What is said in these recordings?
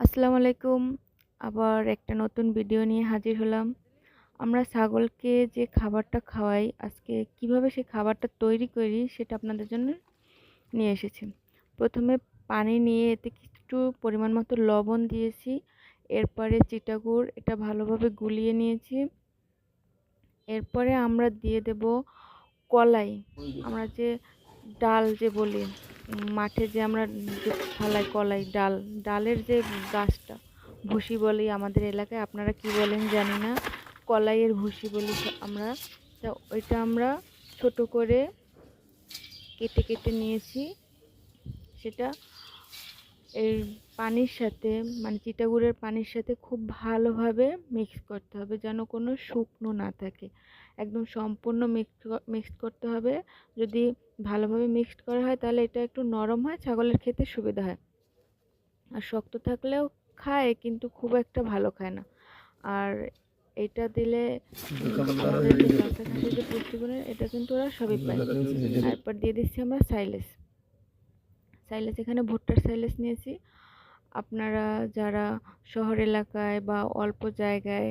আসসালামু আলাইকুম। আবার একটা নতুন ভিডিও নিয়ে হাজির হলাম। আমরা ছাগলকে যে খাবারটা খাওয়াই, আজকে কীভাবে সেই খাবারটা তৈরি করি সেটা আপনাদের জন্য নিয়ে এসেছি। প্রথমে পানি নিয়ে এতে একটু পরিমাণ মতো লবণ দিয়েছি। এরপরে চিটাগুড় এটা ভালোভাবে গুলিয়ে নিয়েছি। এরপরে আমরা দিয়ে দেব কলাই। আমরা যে ডাল যে বলি মাঠে যে আমরা ফালাই কলাই ডাল, ডালের যে গাছটা, ভুসি বলি আমাদের এলাকায়, আপনারা কি বলেন জানি না। কলাইয়ের ভুসি বলি আমরা। তা ওইটা আমরা ছোট করে কেটে কেটে নিয়েছি। সেটা এই পানির সাথে মানে চিটাগুড়ের পানির সাথে খুব ভালোভাবে মিক্স করতে হবে যেন কোনো শুকনো না থাকে। একদম সম্পূর্ণ মিক্স মিক্সড করতে হবে। যদি ভালোভাবে মিক্সড করা হয়, তাহলে এটা একটু নরম হয়, ছাগলের খেতে সুবিধা হয়। আর শক্ত থাকলেও খায়, কিন্তু খুব একটা ভালো খায় না। আর এটা দিলে যে পুষ্টিগুণের এটা কিন্তু ওরা সবই পায়। তারপর দিয়ে দিচ্ছি আমরা সাইলেস সাইলেস এখানে ভুট্টার সাইলেস নিয়েছি। আপনারা যারা শহর এলাকায় বা অল্প জায়গায়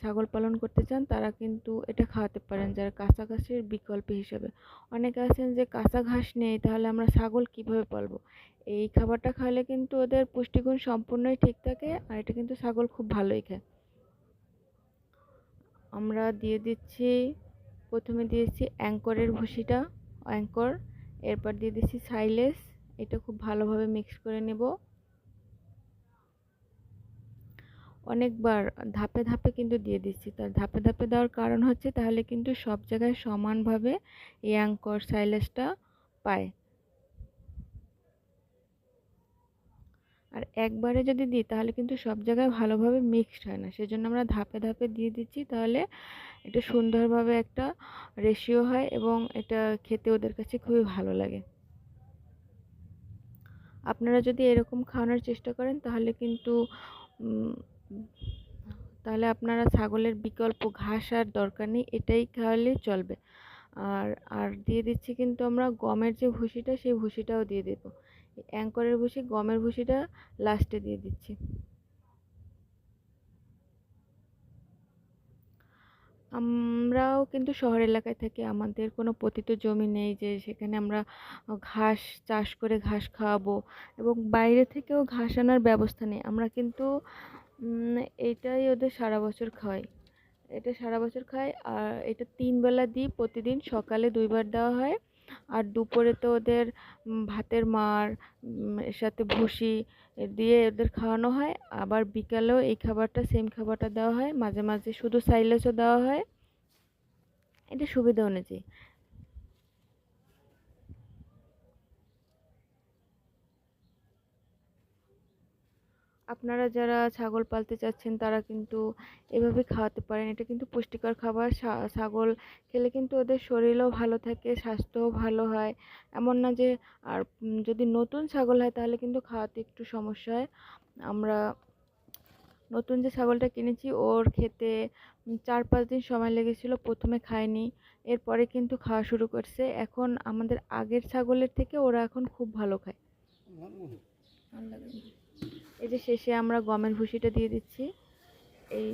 ছাগল পালন করতে চান, তারা কিন্তু এটা খাওয়াতে পারেন যারা কাঁচা ঘাসের বিকল্প হিসেবে। অনেকে আছেন যে কাঁচা ঘাস নেই, তাহলে আমরা ছাগল কীভাবে পালবো? এই খাবারটা খাওয়ালে কিন্তু ওদের পুষ্টিগুণ সম্পূর্ণই ঠিক থাকে আর এটা কিন্তু ছাগল খুব ভালোই খায়। আমরা দিয়ে দিচ্ছি, প্রথমে দিয়েছি অ্যাঙ্করের ভুসিটা, অ্যাঙ্কর। এরপর দিয়ে দিচ্ছি সাইলেস, এটা খুব ভালোভাবে মিক্স করে নেব। অনেকবার ধাপে ধাপে কিন্তু দিয়ে দিচ্ছি। তার ধাপে ধাপে দেওয়ার কারণ হচ্ছে তাহলে কিন্তু সব জায়গায় সমানভাবে এই অ্যাঙ্কর সাইলেসটা পায়। আর একবারে যদি দিই তাহলে কিন্তু সব জায়গায় ভালোভাবে মিক্সড হয় না। সেজন্য আমরা ধাপে ধাপে দিয়ে দিচ্ছি তাহলে এটা সুন্দরভাবে একটা রেশিও হয় এবং এটা খেতে ওদের কাছে খুবই ভালো লাগে। আপনারা যদি এরকম খাওয়ানোর চেষ্টা করেন তাহলে কিন্তু তাহলে আপনারা ছাগলের বিকল্প ঘাস আর দরকার নেই, এটাই খাওয়ালে চলবে। আর আর দিয়ে দিচ্ছি কিন্তু আমরা গমের যে ভুসিটা সেই ভুসিটাও দিয়ে দেবো। অ্যাঙ্করের ভুসি গমের ভুসিটা লাস্টে দিয়ে দিচ্ছি। আমরাও কিন্তু শহর এলাকায় থাকি, আমাদের কোনো পতিত জমি নেই যে সেখানে আমরা ঘাস, চাষ করে ঘাস খাওয়াবো এবং বাইরে থেকেও ঘাস আনার ব্যবস্থা নেই। আমরা কিন্তু এইটাই ওদের সারা বছর খায়। এটা সারা বছর খাই আর এটা তিন বেলা দিই প্রতিদিন, সকালে দুইবার দেওয়া হয়, আর দুপুরে তো ওদের ভাতের মার এর সাথে ভুসি দিয়ে ওদের খাওয়ানো হয়, আবার বিকালেও এই খাবারটা সেম খাবারটা দেওয়া হয়, মাঝে মাঝে শুধু সাইলেসও দেওয়া হয়। এটা সুবিধা অনুযায়ী। আপনারা যারা ছাগল পালতে চাচ্ছেন, তারা কিন্তু এভাবে খাওয়াতে পারেন। এটা কিন্তু পুষ্টিকর খাবার। ছাগল খেলে কিন্তু ওদের শরীরও ভালো থাকে, স্বাস্থ্যও ভালো হয়। এমন না যে, আর যদি নতুন ছাগল হয়, তাহলে কিন্তু খাওয়াতে একটু সমস্যা হয়। আমরা নতুন যে ছাগলটা কিনেছি, ওর খেতে চার পাঁচ দিন সময় লেগেছিলো, প্রথমে খায়নি। এরপরে কিন্তু খাওয়া শুরু করছে। এখন আমাদের আগের ছাগলের থেকে ওরা এখন খুব ভালো খায়। এই যে শেষে আমরা গমের ভুসিটা দিয়ে দিচ্ছি। এই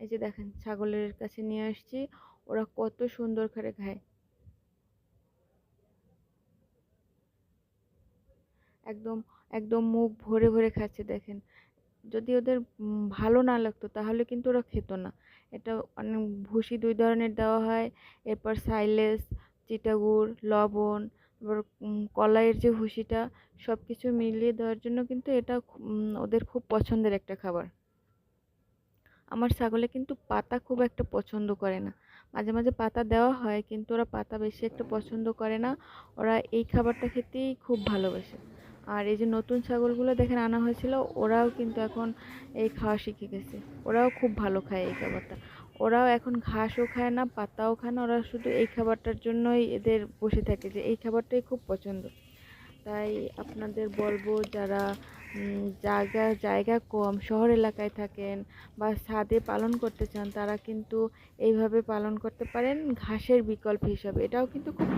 এই যে দেখেন, ছাগলের কাছে নিয়ে আসছি। ওরা কত সুন্দর করে খায়। একদম একদম মুখ ভরে ভরে খাচ্ছে, দেখেন। যদি ওদের ভালো না লাগতো, তাহলে কিন্তু ওরা খেত না। এটা অনেক ভুসি দুই ধরনের দেওয়া হয়। এরপর সাইলেস, চিটাগুড়, লবণ এবার কলাইয়ের যে ভুসিটা সব কিছু মিলিয়ে দেওয়ার জন্য কিন্তু এটা ওদের খুব পছন্দের একটা খাবার। আমার ছাগলে কিন্তু পাতা খুব একটা পছন্দ করে না। মাঝে মাঝে পাতা দেওয়া হয়, কিন্তু ওরা পাতা বেশি একটা পছন্দ করে না। ওরা এই খাবারটা খেতেই খুব ভালোবাসে। আর এই যে নতুন ছাগলগুলো দেখেন আনা হয়েছিল, ওরাও কিন্তু এখন এই খাওয়া শিখে গেছে। ওরাও খুব ভালো খায় এই খাবারটা। ওরাও এখন ঘাসও খায় না, পাতাও খায় না, ওরা শুধু এই খাবারটার জন্যই এদের বসে থাকে যে এই খাবারটাই খুব পছন্দ। তাই আপনাদের বলব যারা জায়গা জায়গা কম, শহর এলাকায় থাকেন বা ছাদে পালন করতে চান, তারা কিন্তু এইভাবে পালন করতে পারেন ঘাসের বিকল্প হিসাবে। এটাও কিন্তু খুব